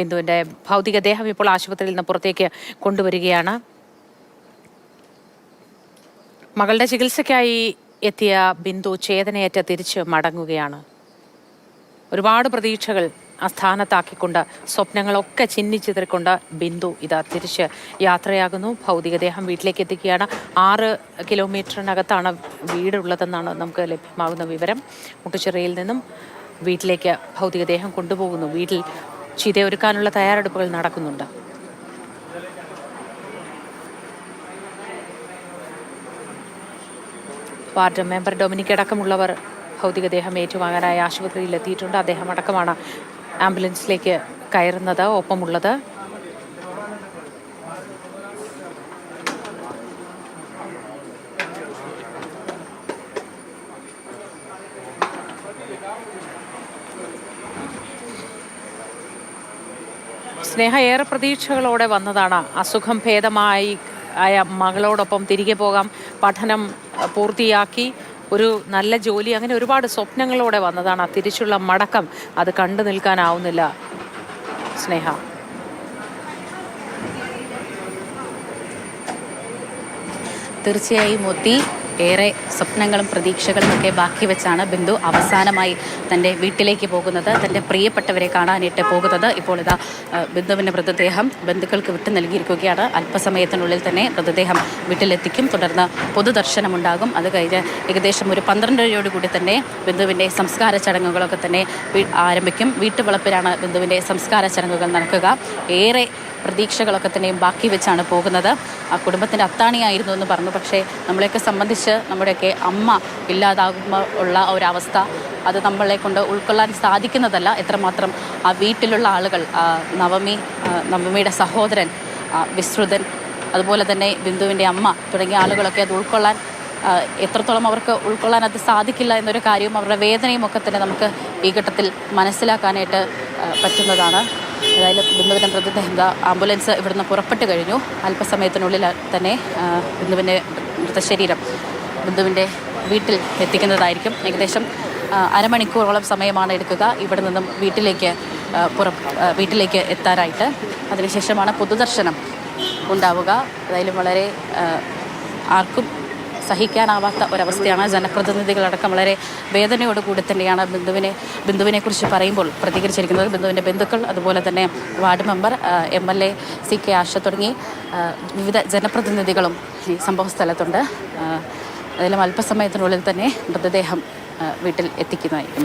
ബിന്ദുവിന്റെ ഭൗതികദേഹം ഇപ്പോൾ ആശുപത്രിയിൽ നിന്ന് പുറത്തേക്ക് കൊണ്ടുവരികയാണ്. മകളുടെ ചികിത്സയ്ക്കായി എത്തിയ ബിന്ദു ചേതനയേറ്റ തിരിച്ച് മടങ്ങുകയാണ്. ഒരുപാട് പ്രതീക്ഷകൾ സ്ഥാനത്താക്കിക്കൊണ്ട് സ്വപ്നങ്ങളൊക്കെ ചിന്നിച്ചിതറിക്കൊണ്ട് ബിന്ദു ഇതാ തിരിച്ച് യാത്രയാകുന്നു. ഭൗതികദേഹം വീട്ടിലേക്ക് എത്തിക്കുകയാണ്. ആറ് കിലോമീറ്ററിനകത്താണ് വീടുള്ളതെന്നാണ് നമുക്ക് ലഭ്യമാകുന്ന വിവരം. മുട്ടുചിറയിൽ നിന്നും വീട്ടിലേക്ക് ഭൗതികദേഹം കൊണ്ടുപോകുന്നു. വീട്ടിൽ ചിതയൊരുക്കാനുള്ള തയ്യാറെടുപ്പുകൾ നടക്കുന്നുണ്ട്. വാർഡ് മെമ്പർ ഡൊമിനിക് അടക്കമുള്ളവർ ഭൗതികദേഹം ഏറ്റുവാങ്ങാനായി ആശുപത്രിയിൽ എത്തിയിട്ടുണ്ട്. അദ്ദേഹം അടക്കമാണ് ആംബുലൻസിലേക്ക് കയറുന്നത്. ഒപ്പമുള്ളത് സ്നേഹ ഏറെ പ്രതീക്ഷകളോടെ വന്നതാണ്. അസുഖം ഭേദമായി ആയ മകളോടൊപ്പം തിരികെ പോകാം. പഠനം പൂർത്തിയാക്കി. ഒരു നല്ല ജോലി. അങ്ങനെ ഒരുപാട് സ്വപ്നങ്ങളോടെ വന്നതാണ്. ആ തിരിച്ചുള്ള മടക്കം അത് കണ്ടു നിൽക്കാനാവുന്നില്ല. സ്നേഹ. തീർച്ചയായും ഒത്തി. ഏറെ സ്വപ്നങ്ങളും പ്രതീക്ഷകളും ഒക്കെ ബാക്കി വെച്ചാണ് ബിന്ദു അവസാനമായി തന്റെ വീട്ടിലേക്ക് പോകുന്നത്. തന്റെ പ്രിയപ്പെട്ടവരെ കാണാനായിട്ട് പോകുന്നത്. ഇപ്പോൾ ഇതാ ബിന്ദുവിന്റെ മൃതദേഹം ബന്ധുക്കൾക്ക് വിട്ടു നൽകിയിരിക്കുകയാണ്. അല്പസമയത്തിനുള്ളിൽ തന്നെ മൃതദേഹം വീട്ടിലെത്തിക്കും. തുടർന്ന് പൊതുദർശനമുണ്ടാകും. അത് കഴിഞ്ഞ് ഏകദേശം ഒരു പന്ത്രണ്ടരയോടുകൂടി തന്നെ ബിന്ദുവിന്റെ സംസ്കാര ചടങ്ങുകളൊക്കെ തന്നെ ആരംഭിക്കും. വീട്ടുവളപ്പിലാണ് ബിന്ദുവിന്റെ സംസ്കാര ചടങ്ങുകൾ നടക്കുക. ഏറെ പ്രതീക്ഷകളൊക്കെ തന്നെയും ബാക്കി വെച്ചാണ് പോകുന്നത്. ആ കുടുംബത്തിന്റെ അത്താണിയായിരുന്നു എന്ന് പറഞ്ഞു. പക്ഷേ നമ്മളെയൊക്കെ സംബന്ധിച്ച് നമ്മുടെയൊക്കെ അമ്മ ഇല്ലാതാകുമ്പോൾ ഉള്ള ഒരവസ്ഥ അത് നമ്മളെ കൊണ്ട് ഉൾക്കൊള്ളാൻ സാധിക്കുന്നതല്ല. എത്രമാത്രം ആ വീട്ടിലുള്ള ആളുകൾ നവമി നവമിയുടെ സഹോദരൻ വിശ്രുതൻ അതുപോലെ തന്നെ ബിന്ദുവിന്റെ അമ്മ തുടങ്ങിയ ആളുകളൊക്കെ അത് ഉൾക്കൊള്ളാൻ എത്രത്തോളം അവർക്ക് ഉൾക്കൊള്ളാൻ അത് സാധിക്കില്ല എന്നൊരു കാര്യവും അവരുടെ വേദനയും ഒക്കെ തന്നെ നമുക്ക് ഈ ഘട്ടത്തിൽ മനസ്സിലാക്കാനായിട്ട് പറ്റുന്നതാണ്. ഏതായാലും ബിന്ദുവിന്റെ മൃതദേഹം ആംബുലൻസ് ഇവിടുന്ന് പുറപ്പെട്ട് കഴിഞ്ഞു. അല്പസമയത്തിനുള്ളിൽ തന്നെ ബിന്ദുവിന്റെ മൃതശരീരം ബിന്ദുവിന്റെ വീട്ടിൽ എത്തിക്കുന്നതായിരിക്കും. ഏകദേശം അരമണിക്കൂറോളം സമയമാണ് എടുക്കുക ഇവിടെ നിന്നും വീട്ടിലേക്ക് പുറ വീട്ടിലേക്ക് എത്താനായിട്ട്. അതിനുശേഷമാണ് പൊതുദർശനം ഉണ്ടാവുക. ഏതായാലും വളരെ ആർക്കും സഹിക്കാനാവാത്ത ഒരവസ്ഥയാണ്. ജനപ്രതിനിധികളടക്കം വളരെ വേദനയോടുകൂടി തന്നെയാണ് ബിന്ദുവിനെ ബിന്ദുവിനെ കുറിച്ച് പറയുമ്പോൾ പ്രതികരിച്ചിരിക്കുന്നത്. ബിന്ദുവിന്റെ ബന്ധുക്കൾ അതുപോലെ തന്നെ ward member M L A C K Asha തുടങ്ങി വിവിധ ജനപ്രതിനിധികളും ഈ സംഭവ സ്ഥലത്തുണ്ട്. അതിലും അല്പസമയത്തിനുള്ളിൽ തന്നെ മൃതദേഹം വീട്ടിൽ എത്തിക്കുന്നതായിരിക്കും